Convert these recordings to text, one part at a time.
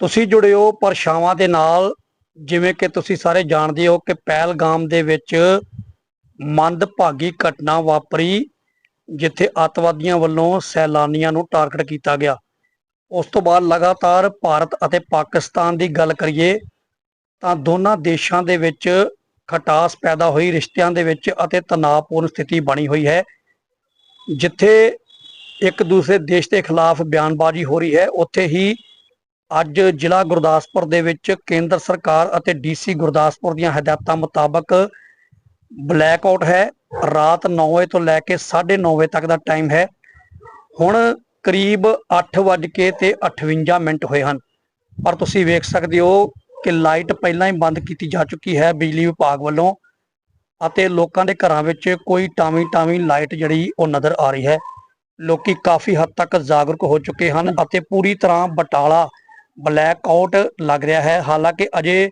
ਤੁਸੀਂ ਜੁੜਿਓ ਪਰਛਾਵਾਂ ਦੇ ਨਾਲ, ਜਿਵੇਂ ਕਿ ਤੁਸੀਂ ਸਾਰੇ ਜਾਣਦੇ ਹੋ ਕਿ ਪਹਿਲਗਾਮ ਦੇ ਵਿੱਚ ਮੰਦਭਾਗੀ ਘਟਨਾ ਵਾਪਰੀ, ਜਿੱਥੇ ਅੱਤਵਾਦੀਆਂ ਵੱਲੋਂ ਸੈਲਾਨੀਆਂ ਨੂੰ ਟਾਰਗੇਟ ਕੀਤਾ ਗਿਆ। ਉਸ ਤੋਂ ਬਾਅਦ ਲਗਾਤਾਰ ਭਾਰਤ ਅਤੇ ਪਾਕਿਸਤਾਨ ਦੀ ਗੱਲ ਕਰੀਏ, ਤਾਂ ਦੋਨਾਂ ਦੇਸ਼ਾਂ ਦੇ ਵਿੱਚ ਖਟਾਸ ਪੈਦਾ ਹੋਈ, ਰਿਸ਼ਤਿਆਂ ਦੇ ਵਿੱਚ ਅਤੇ ਤਣਾਅਪੂਰਨ ਸਥਿਤੀ ਬਣੀ ਹੋਈ ਹੈ, ਜਿੱਥੇ ਇੱਕ ਦੂਸਰੇ ਦੇਸ਼ ਦੇ ਖਿਲਾਫ ਬਿਆਨਬਾਜ਼ੀ ਹੋ ਰਹੀ ਹੈ। ਉੱਥੇ ਹੀ ਅੱਜ ਜ਼ਿਲ੍ਹਾ ਗੁਰਦਾਸਪੁਰ ਦੇ ਵਿੱਚ ਕੇਂਦਰ ਸਰਕਾਰ ਅਤੇ ਡੀਸੀ ਗੁਰਦਾਸਪੁਰ ਦੀਆਂ ਹਦਾਇਤਾਂ ਮੁਤਾਬਕ ਬਲੈਕ ਆਊਟ ਹੈ। ਰਾਤ 9 ਵਜੇ ਤੋਂ ਲੈ ਕੇ 9:30 ਵਜੇ ਤੱਕ ਦਾ ਟਾਈਮ ਹੈ। ਹੁਣ ਕਰੀਬ 8 ਵੱਜ ਕੇ ਤੇ 58 ਮਿੰਟ ਹੋਏ ਹਨ। ਪਰ ਤੁਸੀਂ ਵੇਖ ਸਕਦੇ ਹੋ ਕਿ ਲਾਈਟ ਪਹਿਲਾਂ ਹੀ ਬੰਦ ਕੀਤੀ ਜਾ ਚੁੱਕੀ ਹੈ ਬਿਜਲੀ ਵਿਭਾਗ ਵੱਲੋਂ ਅਤੇ ਲੋਕਾਂ ਦੇ ਘਰਾਂ ਵਿੱਚ ਕੋਈ ਟਾਵੀਂ ਟਾਵੀਂ ਲਾਈਟ ਜਿਹੜੀ ਉਹ ਨਜ਼ਰ ਆ ਰਹੀ ਹੈ। ਲੋਕੀ ਕਾਫੀ ਹੱਦ ਤੱਕ ਜਾਗਰੂਕ ਹੋ ਚੁੱਕੇ ਹਨ ਅਤੇ ਪੂਰੀ ਤਰ੍ਹਾਂ ਬਟਾਲਾ ਬਲੈਕ ਆਊਟ ਲੱਗ ਰਿਹਾ ਹੈ। ਹਾਲਾਂਕਿ ਅਜੇ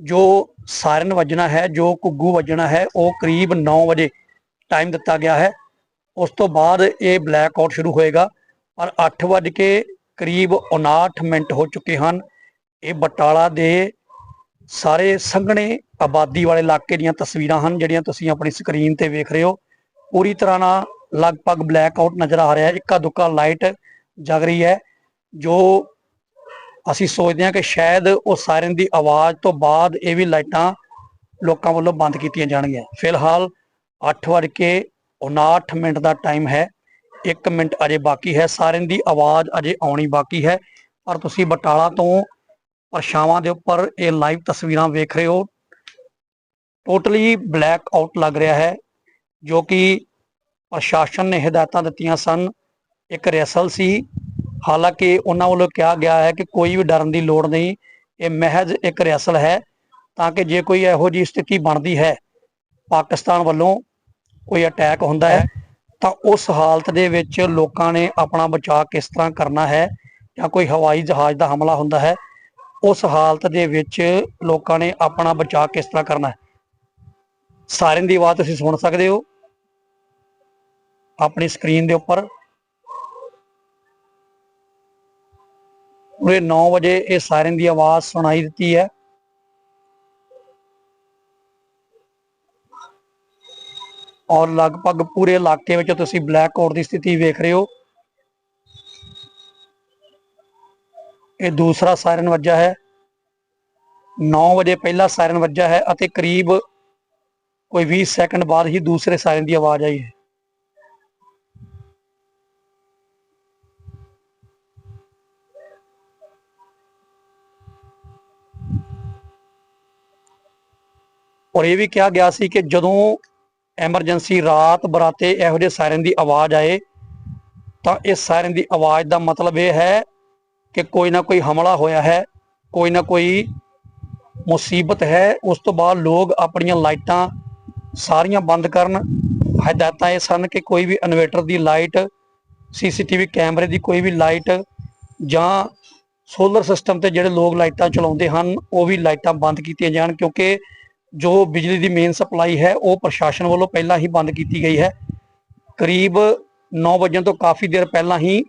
ਜੋ ਸਾਇਰਨ ਵੱਜਣਾ ਹੈ, ਜੋ ਕੁੱਗੂ ਵੱਜਣਾ ਹੈ, ਉਹ ਕਰੀਬ 9 ਵਜੇ ਟਾਈਮ ਦਿੱਤਾ ਗਿਆ ਹੈ। ਉਸ ਤੋਂ ਬਾਅਦ ਇਹ ਬਲੈਕ ਆਊਟ ਸ਼ੁਰੂ ਹੋਏਗਾ ਪਰ 8 ਵੱਜ ਕੇ ਕਰੀਬ 59 ਮਿੰਟ ਹੋ ਚੁੱਕੇ ਹਨ। ਇਹ ਬਟਾਲਾ ਦੇ ਸਾਰੇ ਸੰਘਣੇ ਆਬਾਦੀ ਵਾਲੇ ਇਲਾਕੇ ਦੀਆਂ ਤਸਵੀਰਾਂ ਹਨ, ਜਿਹੜੀਆਂ ਤੁਸੀਂ ਆਪਣੀ ਸਕਰੀਨ ਤੇ ਵੇਖ ਰਹੇ ਹੋ। ਪੂਰੀ ਤਰ੍ਹਾਂ ਨਾਲ ਲਗਭਗ ਬਲੈਕ ਆਊਟ ਨਜ਼ਰ ਆ ਰਿਹਾ ਹੈ। ਇੱਕਾ ਦੁੱਕਾ ਲਾਈਟ ਜਗ ਰਹੀ ਹੈ, ਜੋ ਅਸੀਂ ਸੋਚਦੇ ਹਾਂ ਕਿ ਸ਼ਾਇਦ ਉਹ ਸਾਇਰਨ ਦੀ ਆਵਾਜ਼ ਤੋਂ ਬਾਅਦ ਇਹ ਵੀ ਲਾਈਟਾਂ ਲੋਕਾਂ ਵੱਲੋਂ ਬੰਦ ਕੀਤੀਆਂ ਜਾਣਗੀਆਂ। ਫਿਲਹਾਲ 8:59 ਮਿੰਟ ਦਾ ਟਾਈਮ ਹੈ। 1 ਮਿੰਟ ਅਜੇ ਬਾਕੀ ਹੈ। ਸਾਇਰਨ ਦੀ ਆਵਾਜ਼ ਅਜੇ ਆਉਣੀ ਬਾਕੀ ਹੈ। ਪਰ ਤੁਸੀਂ ਬਟਾਲਾ ਤੋਂ ਪਰਛਾਵਾਂ ਦੇ ਉੱਪਰ ਇਹ ਲਾਈਵ ਤਸਵੀਰਾਂ ਵੇਖ ਰਹੇ ਹੋ। ਟੋਟਲੀ ਬਲੈਕ ਆਊਟ ਲੱਗ ਰਿਹਾ ਹੈ, ਜੋ ਕਿ ਪ੍ਰਸ਼ਾਸਨ ਨੇ ਹਦਾਇਤਾਂ ਦਿੱਤੀਆਂ ਸਨ। ਇੱਕ ਰੈਸਲ ਸੀ। ਹਾਲਾਂਕਿ ਉਹਨਾਂ ਵੱਲੋਂ ਕਿਹਾ ਗਿਆ ਹੈ ਕਿ ਕੋਈ ਵੀ ਡਰਨ ਦੀ ਲੋੜ ਨਹੀਂ, ਇਹ ਮਹਿਜ਼ ਇੱਕ ਰੈਸਲ ਹੈ, ਤਾਂ ਕਿ ਜੇ ਕੋਈ ਇਹੋ ਜਿਹੀ ਸਥਿਤੀ ਬਣਦੀ ਹੈ, ਪਾਕਿਸਤਾਨ ਵੱਲੋਂ ਕੋਈ ਅਟੈਕ ਹੁੰਦਾ ਹੈ, ਤਾਂ ਉਸ ਹਾਲਤ ਦੇ ਵਿੱਚ ਲੋਕਾਂ ਨੇ ਆਪਣਾ ਬਚਾਅ ਕਿਸ ਤਰ੍ਹਾਂ ਕਰਨਾ ਹੈ ਜਾਂ ਕੋਈ ਹਵਾਈ ਜਹਾਜ਼ ਦਾ ਹਮਲਾ ਹੁੰਦਾ ਹੈ, ਉਸ ਹਾਲਤ ਦੇ ਵਿੱਚ ਲੋਕਾਂ ਨੇ ਆਪਣਾ ਬਚਾਅ ਕਿਸ ਤਰ੍ਹਾਂ ਕਰਨਾ ਹੈ। ਸਾਰਿਆਂ ਦੀ ਆਵਾਜ਼ ਤੁਸੀਂ ਸੁਣ ਸਕਦੇ ਹੋ। ਆਪਣੀ ਸਕਰੀਨ ਦੇ ਉੱਪਰ ਪੂਰੇ 9 ਵਜੇ ਇਹ ਸਾਇਰਨ ਦੀ ਆਵਾਜ਼ ਸੁਣਾਈ ਦਿੱਤੀ ਹੈ। ਔਰ ਲਗਭਗ ਪੂਰੇ ਇਲਾਕੇ ਵਿੱਚ ਤੁਸੀਂ ਬਲੈਕ ਆਊਟ ਦੀ ਸਥਿਤੀ ਵੇਖ ਰਹੇ ਹੋ। ਇਹ ਦੂਸਰਾ ਸਾਇਰਨ ਵੱਜਾ ਹੈ। 9 ਵਜੇ ਪਹਿਲਾ ਸਾਇਰਨ ਵੱਜਾ ਹੈ ਅਤੇ ਕਰੀਬ ਕੋਈ 20 ਸੈਕਿੰਡ ਬਾਅਦ ਹੀ ਦੂਸਰੇ ਸਾਇਰਨ ਦੀ ਆਵਾਜ਼ ਆਈ ਹੈ। ਔਰ ਇਹ ਵੀ ਕਿਹਾ ਗਿਆ ਸੀ ਕਿ ਜਦੋਂ ਐਮਰਜੈਂਸੀ ਰਾਤ ਬਰਾਤੇ ਇਹੋ ਜਿਹੇ ਸਾਇਰਨ ਦੀ ਆਵਾਜ਼ ਆਏ, ਤਾਂ ਇਸ ਸਾਇਰਨ ਦੀ ਆਵਾਜ਼ ਦਾ ਮਤਲਬ ਇਹ ਹੈ ਕਿ ਕੋਈ ਨਾ ਕੋਈ ਹਮਲਾ ਹੋਇਆ ਹੈ, ਕੋਈ ਨਾ ਕੋਈ ਮੁਸੀਬਤ ਹੈ, ਉਸ ਤੋਂ ਬਾਅਦ ਲੋਕ ਆਪਣੀਆਂ ਲਾਈਟਾਂ ਸਾਰੀਆਂ ਬੰਦ ਕਰਨ। ਹਦਾਇਤਾਂ ਇਹ ਸਨ ਕਿ ਕੋਈ ਵੀ ਇਨਵੇਟਰ ਦੀ ਲਾਈਟ, ਸੀਸੀਟੀਵੀ ਕੈਮਰੇ ਦੀ ਕੋਈ ਵੀ ਲਾਈਟ ਜਾਂ ਸੋਲਰ ਸਿਸਟਮ ਤੇ ਜਿਹੜੇ ਲੋਕ ਲਾਈਟਾਂ ਚਲਾਉਂਦੇ ਹਨ, ਉਹ ਵੀ ਲਾਈਟਾਂ ਬੰਦ ਕੀਤੀਆਂ ਜਾਣ ਕਿਉਂਕਿ ਜੋ ਬਿਜਲੀ ਦੀ ਮੇਨ ਸਪਲਾਈ ਹੈ, ਉਹ ਪ੍ਰਸ਼ਾਸਨ ਵੱਲੋਂ ਪਹਿਲਾਂ ਹੀ ਬੰਦ ਕੀਤੀ ਗਈ ਹੈ। ਕਰੀਬ 9 ਵਜੇ ਤੋਂ ਕਾਫੀ ਦੇਰ ਪਹਿਲਾਂ ਹੀ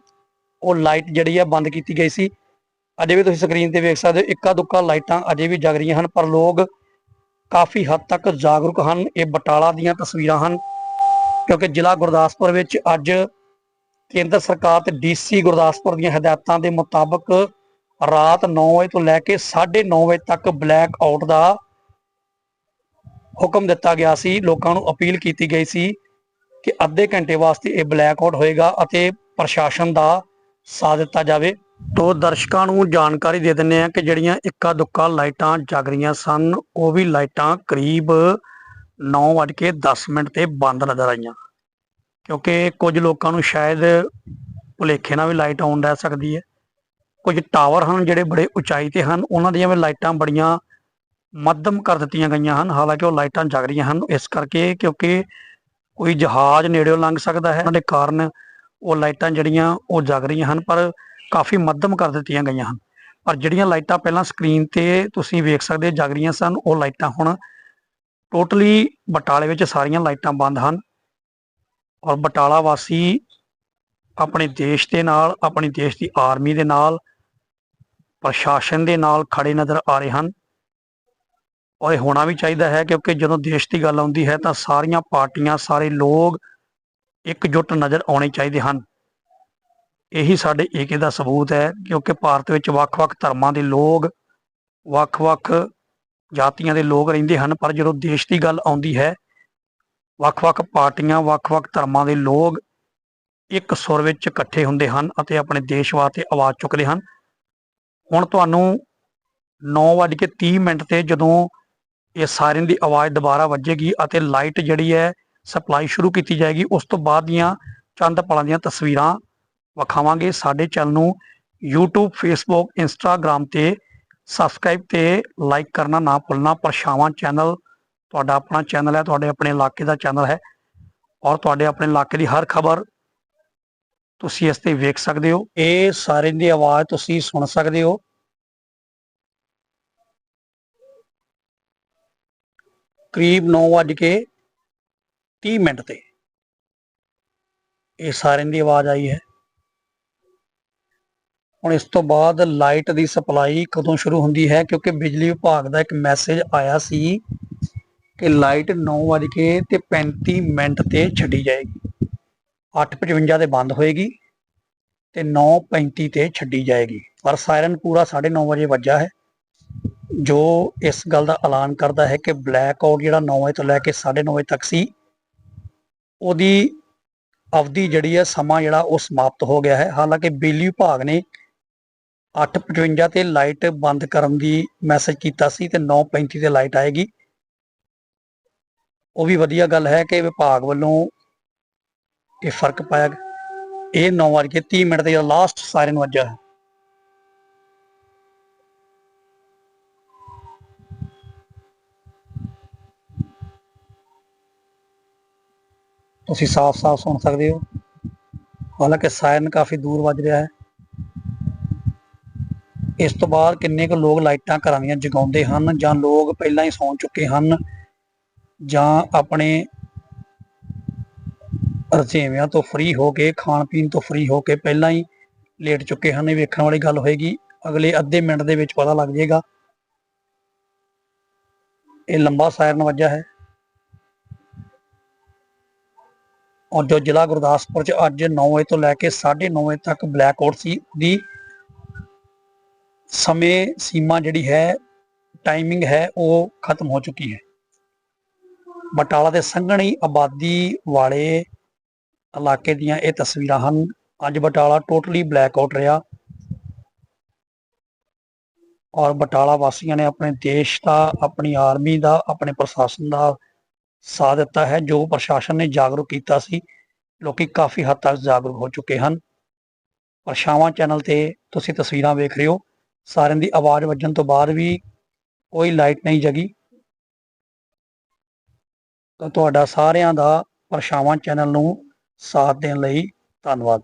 ਉਹ ਲਾਈਟ ਜਿਹੜੀ ਹੈ ਬੰਦ ਕੀਤੀ ਗਈ ਸੀ। ਅਜੇ ਵੀ ਤੁਸੀਂ ਸਕਰੀਨ ਤੇ ਵੇਖ ਸਕਦੇ ਹੋ, ਇੱਕਾ ਦੁੱਕਾ ਲਾਈਟਾਂ ਅਜੇ ਵੀ ਜਗ ਰਹੀਆਂ ਹਨ, ਪਰ ਲੋਕ ਕਾਫੀ ਹੱਦ ਤੱਕ ਜਾਗਰੂਕ ਹਨ। ਇਹ ਬਟਾਲਾ ਦੀਆਂ ਤਸਵੀਰਾਂ ਹਨ, ਕਿਉਂਕਿ ਜ਼ਿਲ੍ਹਾ ਗੁਰਦਾਸਪੁਰ ਵਿੱਚ ਅੱਜ ਕੇਂਦਰ ਸਰਕਾਰ ਤੇ ਡੀਸੀ ਗੁਰਦਾਸਪੁਰ ਦੀਆਂ ਹਦਾਇਤਾਂ ਦੇ ਮੁਤਾਬਕ ਰਾਤ 9 ਵਜੇ ਤੋਂ ਲੈ ਕੇ 9:30 ਵਜੇ ਤੱਕ ਬਲੈਕ ਆਊਟ ਦਾ ਹੁਕਮ ਦਿੱਤਾ ਗਿਆ ਸੀ, ਲੋਕਾਂ ਨੂੰ ਅਪੀਲ ਕੀਤੀ ਗਈ ਸੀ ਕਿ ਅੱਧੇ ਘੰਟੇ ਵਾਸਤੇ ਇਹ ਬਲੈਕ ਆਊਟ ਹੋਏਗਾ ਅਤੇ ਪ੍ਰਸ਼ਾਸਨ ਦਾ ਸਾਥ ਦਿੱਤਾ ਜਾਵੇ। ਤੋਂ ਦਰਸ਼ਕਾਂ ਨੂੰ ਜਾਣਕਾਰੀ ਦੇ ਦਿੰਨੇ ਆ ਕਿ ਜਿਹੜੀਆਂ ਇੱਕਾ ਦੁੱਕਾ ਲਾਈਟਾਂ ਜਗ ਰਹੀਆਂ ਸਨ, ਉਹ ਵੀ ਲਾਈਟਾਂ ਕਰੀਬ 9:10 ਮਿੰਟ ਤੇ ਬੰਦ ਨਜ਼ਰ ਆਈਆਂ। ਕਿਉਂਕਿ ਕੁਝ ਲੋਕਾਂ ਨੂੰ ਸ਼ਾਇਦ ਭੁਲੇਖੇ ਨਾਲ ਵੀ ਲਾਈਟ ਆਉਣ ਰਹਿ ਸਕਦੀ ਹੈ। ਕੁਝ ਟਾਵਰ ਹਨ ਜਿਹੜੇ ਬੜੇ ਉਚਾਈ ਤੇ ਹਨ, ਉਹਨਾਂ ਦੀਆਂ ਵੀ ਲਾਈਟਾਂ ਬੜੀਆਂ ਮੱਧਮ ਕਰ ਦਿੱਤੀਆਂ ਗਈਆਂ ਹਨ। ਹਾਲਾਂਕਿ ਉਹ ਲਾਈਟਾਂ ਜਗ ਰਹੀਆਂ ਹਨ। ਇਸ ਕਰਕੇ ਕਿਉਂਕਿ ਕੋਈ ਜਹਾਜ਼ ਨੇੜਿਓਂ ਲੰਘ ਸਕਦਾ ਹੈ। ਉਹਨਾਂ ਦੇ ਕਾਰਨ ਉਹ ਲਾਈਟਾਂ ਜਿਹੜੀਆਂ ਉਹ ਜਗ ਰਹੀਆਂ ਹਨ, ਪਰ ਕਾਫੀ ਮੱਧਮ ਕਰ ਦਿੱਤੀਆਂ ਗਈਆਂ ਹਨ। ਪਰ ਜਿਹੜੀਆਂ ਲਾਈਟਾਂ ਪਹਿਲਾਂ ਸਕਰੀਨ ਤੇ ਤੁਸੀਂ ਵੇਖ ਸਕਦੇ ਜਗ ਰਹੀਆਂ ਸਨ, ਉਹ ਲਾਈਟਾਂ ਹੁਣ ਟੋਟਲੀ ਬਟਾਲੇ ਵਿੱਚ ਸਾਰੀਆਂ ਲਾਈਟਾਂ ਬੰਦ ਹਨ। ਔਰ ਬਟਾਲਾ ਵਾਸੀ ਆਪਣੇ ਦੇਸ਼ ਦੇ ਨਾਲ, ਆਪਣੀ ਦੇਸ਼ ਦੀ ਆਰਮੀ ਦੇ ਨਾਲ, ਪ੍ਰਸ਼ਾਸਨ ਦੇ ਨਾਲ ਖੜੇ ਨਜ਼ਰ ਆ ਰਹੇ ਹਨ। ਔਰ ਇਹ ਹੋਣਾ ਵੀ ਚਾਹੀਦਾ ਹੈ ਕਿਉਂਕਿ ਜਦੋਂ ਦੇਸ਼ ਦੀ ਗੱਲ ਆਉਂਦੀ ਹੈ ਤਾਂ ਸਾਰੀਆਂ ਪਾਰਟੀਆਂ, ਸਾਰੇ ਲੋਕ ਇਕਜੁੱਟ ਨਜ਼ਰ ਆਉਣੇ ਚਾਹੀਦੇ ਹਨ। ਇਹੀ ਸਾਡੇ ਏਕੇ ਦਾ ਸਬੂਤ ਹੈ ਕਿਉਂਕਿ ਭਾਰਤ ਵਿੱਚ ਵੱਖ-ਵੱਖ ਧਰਮਾਂ ਦੇ ਲੋਕ, ਵੱਖ-ਵੱਖ ਜਾਤੀਆਂ ਦੇ ਲੋਕ ਰਹਿੰਦੇ ਹਨ, ਪਰ ਜਦੋਂ ਦੇਸ਼ ਦੀ ਗੱਲ ਆਉਂਦੀ ਹੈ, ਵੱਖ-ਵੱਖ ਪਾਰਟੀਆਂ, ਵੱਖ-ਵੱਖ ਧਰਮਾਂ ਦੇ ਲੋਕ ਇੱਕ ਸੁਰ ਵਿੱਚ ਇਕੱਠੇ ਹੁੰਦੇ ਹਨ ਅਤੇ ਆਪਣੇ ਦੇਸ਼ ਵਾਸਤੇ ਆਵਾਜ਼ ਚੁੱਕਦੇ ਹਨ। ਹੁਣ ਤੁਹਾਨੂੰ 9:30 ਮਿੰਟ ਤੇ ਜਦੋਂ ਇਹ ਸਾਇਰਨ ਦੀ ਆਵਾਜ਼ ਦੁਬਾਰਾ ਵੱਜੇਗੀ ਅਤੇ ਲਾਈਟ ਜਿਹੜੀ ਹੈ ਸਪਲਾਈ ਸ਼ੁਰੂ ਕੀਤੀ ਜਾਏਗੀ। ਉਸ ਤੋਂ ਬਾਅਦ ਦੀਆਂ ਚੰਦ ਪਲਾਂ ਦੀਆਂ ਤਸਵੀਰਾਂ ਵਿਖਾਵਾਂਗੇ ਸਾਡੇ ਚੈਨਲ ਨੂੰ। YouTube, Facebook, Instagram ਤੇ ਸਬਸਕ੍ਰਾਈਬ ਤੇ ਲਾਈਕ ਕਰਨਾ ਨਾ ਭੁੱਲਣਾ। ਪਰਛਾਵਾਂ ਚੈਨਲ ਤੁਹਾਡਾ ਆਪਣਾ ਚੈਨਲ ਹੈ, ਤੁਹਾਡੇ ਆਪਣੇ ਇਲਾਕੇ ਦਾ ਚੈਨਲ ਹੈ ਔਰ ਤੁਹਾਡੇ ਆਪਣੇ ਇਲਾਕੇ ਦੀ ਹਰ ਖਬਰ ਤੁਸੀਂ ਇਸ ਤੇ ਵੇਖ ਸਕਦੇ ਹੋ। ਇਹ ਸਾਰੇ ਦੀ ਆਵਾਜ਼ ਤੁਸੀਂ ਸੁਣ ਸਕਦੇ ਹੋ। ਕਰੀਬ 9:30 ਮਿੰਟ ਤੇ। ਇਹ ਸਾਰਿਆਂ ਦੀ ਆਵਾਜ਼ ਆਈ ਹੈ। ਹੁਣ ਇਸ ਤੋਂ ਬਾਅਦ ਲਾਈਟ ਦੀ ਸਪਲਾਈ ਕਦੋਂ ਸ਼ੁਰੂ ਹੁੰਦੀ ਹੈ? ਕਿਉਂਕਿ ਬਿਜਲੀ ਵਿਭਾਗ ਦਾ ਇੱਕ ਮੈਸੇਜ ਆਇਆ ਸੀ ਕਿ ਲਾਈਟ 9:00 ਤੇ 35 ਮਿੰਟ ਤੇ ਛੱਡੀ ਜਾਏਗੀ। 8:55 ਤੇ ਬੰਦ ਹੋਏਗੀ ਤੇ 9:35 ਤੇ ਛੱਡੀ ਜਾਏਗੀ। ਪਰ ਸਾਇਰਨ ਪੂਰਾ 9:30 ਵਜੇ ਵੱਜਾ ਹੈ। ਜੋ ਇਸ ਗੱਲ ਦਾ ਐਲਾਨ ਕਰਦਾ ਹੈ ਕਿ ਬਲੈਕ ਆਊਟ ਜਿਹੜਾ 9 ਵਜੇ ਤੋਂ ਲੈ ਕੇ 9:30 ਵਜੇ ਤੱਕ ਸੀ, ਉਹਦੀ ਅਵਧੀ ਜਿਹੜੀ ਹੈ ਸਮਾਂ ਜਿਹੜਾ ਉਹ ਸਮਾਪਤ ਹੋ ਗਿਆ ਹੈ ਹਾਲਾਂਕਿ ਬਿਜਲੀ ਵਿਭਾਗ ਨੇ 8:55 ਤੇ ਲਾਈਟ ਬੰਦ ਕਰਨ ਦੀ ਮੈਸੇਜ ਕੀਤਾ ਸੀ ਤੇ 9:35 ਤੇ ਲਾਈਟ ਆਏਗੀ ਉਹ ਵੀ ਵਧੀਆ ਗੱਲ ਹੈ ਕਿ ਵਿਭਾਗ ਵੱਲੋਂ ਇਹ ਫ਼ਰਕ ਪਾਇਆ ਗਿਆ। ਇਹ 9:30 ਮਿੰਟ ਤੇ ਜਿਹੜਾ ਲਾਸਟ ਸਾਇਰਨ ਵੱਜਾ ਹੈ ਤੁਸੀਂ ਸਾਫ਼-ਸਾਫ਼ ਸੁਣ ਸਕਦੇ ਹੋ। ਹਾਲਾਂਕਿ ਸਾਇਰਨ ਕਾਫੀ ਦੂਰ ਵੱਜ ਰਿਹਾ ਹੈ। ਇਸ ਤੋਂ ਬਾਅਦ ਕਿੰਨੇ ਕੁ ਲੋਕ ਲਾਈਟਾਂ ਘਰਾਂ ਦੀਆਂ ਜਗਾਉਂਦੇ ਹਨ ਜਾਂ ਲੋਕ ਪਹਿਲਾਂ ਹੀ ਸੌਂ ਚੁੱਕੇ ਹਨ ਜਾਂ ਆਪਣੇ ਰਜੇਵਿਆਂ ਤੋਂ ਫ੍ਰੀ ਹੋ ਕੇ, ਖਾਣ ਪੀਣ ਤੋਂ ਫ੍ਰੀ ਹੋ ਕੇ ਪਹਿਲਾਂ ਹੀ ਲੇਟ ਚੁੱਕੇ ਹਨ। ਇਹ ਵੇਖਣ ਵਾਲੀ ਗੱਲ ਹੋਏਗੀ। ਅਗਲੇ ਅੱਧੇ ਮਿੰਟ ਦੇ ਵਿੱਚ ਪਤਾ ਲੱਗ ਜਾਏਗਾ। ਇਹ ਲੰਬਾ ਸਾਇਰਨ ਵੱਜਾ ਹੈ। ਔਰ ਜੋ ਜ਼ਿਲ੍ਹਾ ਗੁਰਦਾਸਪੁਰ ਚ ਅੱਜ 9 ਵਜੇ ਤੋਂ ਲੈ ਕੇ 9:30 ਵਜੇ ਤੱਕ ਬਲੈਕ ਆਊਟ ਸੀ, ਉਹਦੀ ਸਮੇਂ ਸੀਮਾ ਜਿਹੜੀ ਹੈ ਟਾਈਮਿੰਗ ਹੈ, ਉਹ ਖਤਮ ਹੋ ਚੁੱਕੀ ਹੈ। ਬਟਾਲਾ ਦੇ ਸੰਘਣੀ ਆਬਾਦੀ ਵਾਲੇ ਇਲਾਕੇ ਦੀਆਂ ਇਹ ਤਸਵੀਰਾਂ ਹਨ। ਅੱਜ ਬਟਾਲਾ ਟੋਟਲੀ ਬਲੈਕ ਆਊਟ ਰਿਹਾ। ਔਰ ਬਟਾਲਾ ਵਾਸੀਆਂ ਨੇ ਆਪਣੇ ਦੇਸ਼ ਦਾ, ਆਪਣੀ ਆਰਮੀ ਦਾ, ਆਪਣੇ ਪ੍ਰਸ਼ਾਸਨ ਦਾ ਸਾਥ ਦਿੱਤਾ ਹੈ, ਜੋ ਪ੍ਰਸ਼ਾਸਨ ਨੇ ਜਾਗਰੂਕ ਕੀਤਾ ਸੀ, ਲੋਕੀ ਕਾਫੀ ਹੱਦ ਤੱਕ ਜਾਗਰੂਕ ਹੋ ਚੁੱਕੇ ਹਨ। ਪਰਛਾਵਾਂ ਚੈਨਲ ਤੇ ਤੁਸੀਂ ਤਸਵੀਰਾਂ ਵੇਖ ਰਹੇ ਹੋ, ਸਾਰਿਆਂ ਦੀ ਆਵਾਜ਼ ਵੱਜਣ ਤੋਂ ਬਾਅਦ ਵੀ ਕੋਈ ਲਾਈਟ ਨਹੀਂ ਜਗੀ। ਤਾਂ ਤੁਹਾਡਾ ਸਾਰਿਆਂ ਦਾ ਪਰਛਾਵਾਂ ਚੈਨਲ ਨੂੰ ਸਾਥ ਦੇਣ ਲਈ ਧੰਨਵਾਦ।